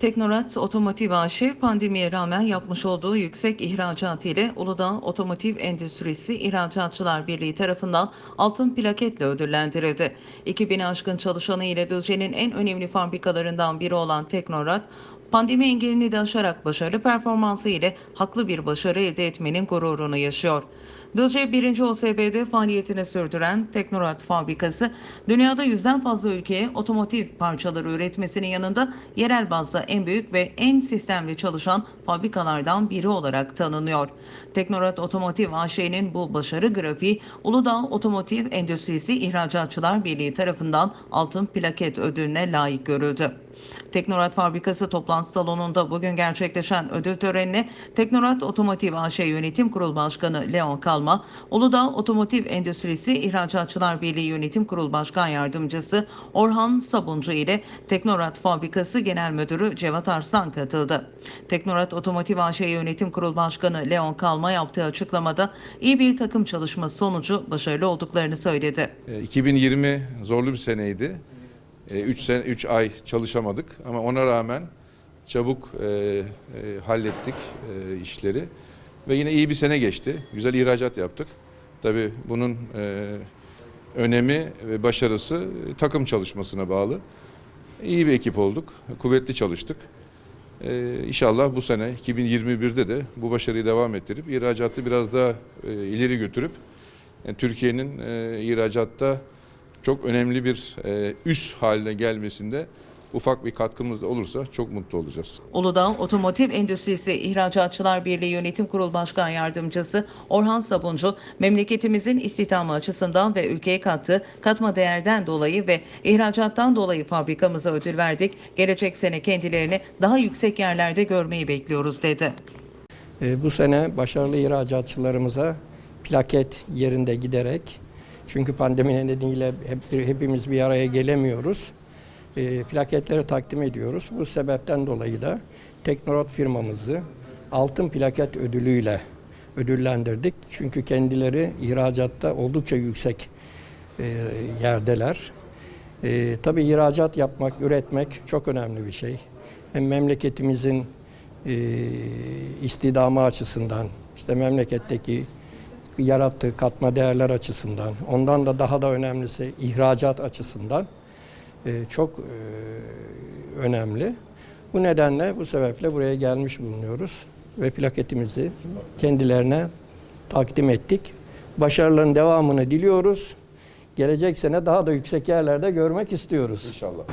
Teknorat Otomotiv AŞ pandemiye rağmen yapmış olduğu yüksek ihracat ile Uludağ Otomotiv Endüstrisi İhracatçılar Birliği tarafından altın plaketle ödüllendirildi. 2000 aşkın çalışanı ile Düzce'nin en önemli fabrikalarından biri olan Teknorat, pandemi engelini de aşarak başarılı performansı ile haklı bir başarı elde etmenin gururunu yaşıyor. Düzce 1. OSB'de faaliyetini sürdüren Teknorat fabrikası, dünyada yüzden fazla ülkeye otomotiv parçaları üretmesinin yanında yerel bazda en büyük ve en sistemli çalışan fabrikalardan biri olarak tanınıyor. Teknorat Otomotiv AŞ'nin bu başarı grafiği Uludağ Otomotiv Endüstrisi İhracatçılar Birliği tarafından altın plaket ödülüne layık görüldü. Teknorat Fabrikası toplantı salonunda bugün gerçekleşen ödül törenine Teknorat Otomotiv AŞ Yönetim Kurulu Başkanı Leon Kalma, Uludağ Otomotiv Endüstrisi İhracatçılar Birliği Yönetim Kurulu Başkan Yardımcısı Orhan Sabuncu ile Teknorat Fabrikası Genel Müdürü Cevat Arslan katıldı. Teknorat Otomotiv AŞ Yönetim Kurulu Başkanı Leon Kalma yaptığı açıklamada iyi bir takım çalışması sonucu başarılı olduklarını söyledi. E, 2020 zorlu bir seneydi. 3 sene 3 ay çalışamadık ama ona rağmen çabuk e, e, hallettik e, işleri ve yine iyi bir sene geçti. Güzel ihracat yaptık. Tabii bunun e, önemi ve başarısı e, takım çalışmasına bağlı. İyi bir ekip olduk. Kuvvetli çalıştık. E, inşallah bu sene 2021'de de bu başarıyı devam ettirip ihracatı biraz daha e, ileri götürüp yani Türkiye'nin e, ihracatta çok önemli bir e, üs haline gelmesinde ufak bir katkımız da olursa çok mutlu olacağız. Uludağ Otomotiv Endüstrisi İhracatçılar Birliği Yönetim Kurulu Başkan Yardımcısı Orhan Sabuncu, memleketimizin istihdamı açısından ve ülkeye kattığı katma değerden dolayı ve ihracattan dolayı fabrikamıza ödül verdik. Gelecek sene kendilerini daha yüksek yerlerde görmeyi bekliyoruz dedi. E, Bu sene başarılı ihracatçılarımıza plaket yerinde giderek çünkü pandemi nedeniyle hep, hepimiz bir araya gelemiyoruz. E, plaketleri takdim ediyoruz. Bu sebepten dolayı da Teknorat firmamızı altın plaket ödülüyle ödüllendirdik. Çünkü kendileri ihracatta oldukça yüksek e, yerdeler. E, tabii ihracat yapmak, üretmek çok önemli bir şey. Hem memleketimizin e, istidamı açısından, işte memleketteki yarattığı katma değerler açısından, ondan da daha da önemlisi ihracat açısından e, çok e, önemli. Bu nedenle, bu sebeple buraya gelmiş bulunuyoruz ve plaketimizi kendilerine takdim ettik. Başarıların devamını diliyoruz. Gelecek sene daha da yüksek yerlerde görmek istiyoruz. İnşallah.